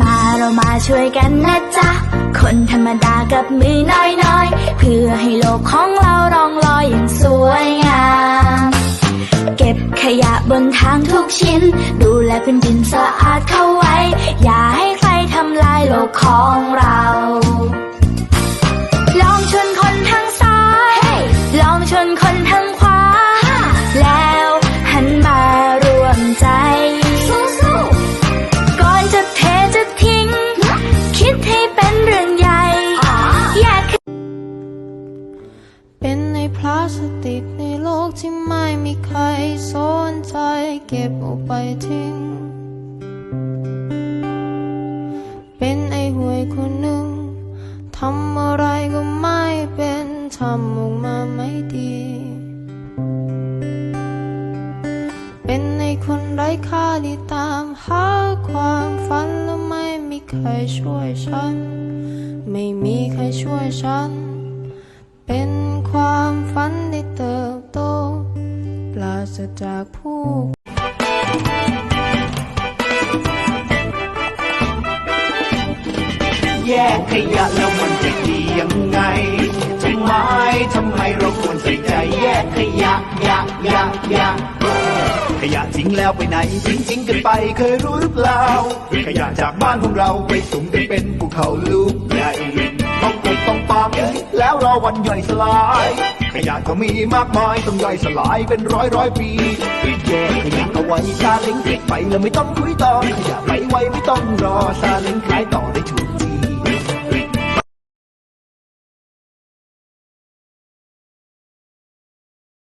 มาเรามาช่วยกันนะจ๊ะ คนธรรมดากับมือน้อยๆ เพื่อให้โลกของเรารองลอยอย่างสวยงาม เก็บขยะบนทางทุกชิ้น ดูแลพื้นดินสะอาดเข้าไว้ อย่าให้ใครทำลายโลกของ เป็นในพลาสติกในโลกที่ไม่มีใครสนใจเก็บออกไปทิ้ง เป็นไอ้ห่วยคนหนึ่งทำอะไรก็ไม่เป็นทำออกมาไม่ดี เป็นในคนไร้ค่าที่ตามหาความฝันแล้วไม่มีใครช่วยฉัน ไม่มีใครช่วยฉัน เป็น จากผู้แยกขยะแล้วมันจะดียังไงทำไมทำไมเราควรใส่ใจแยกขยะยะยะยะขยะทิ้งแล้วไปไหนทิ้งทิ้งกันไปเคยรู้หรือเปล่าขยะจากบ้านของเราไปสุ่มกันเป็นภูเขาลูกใหญ่ต้องกดต้องปามแล้วรอวันย่อยสลาย ขยะก็มีมากมายต้องย่อยสลายเป็นร้อยร้อยปีแยกขยะเอาไว้ซาเล้งคิดไปแล้วไม่ต้องคุยต่อขยะไปไวไม่ต้องรอซาเล้ง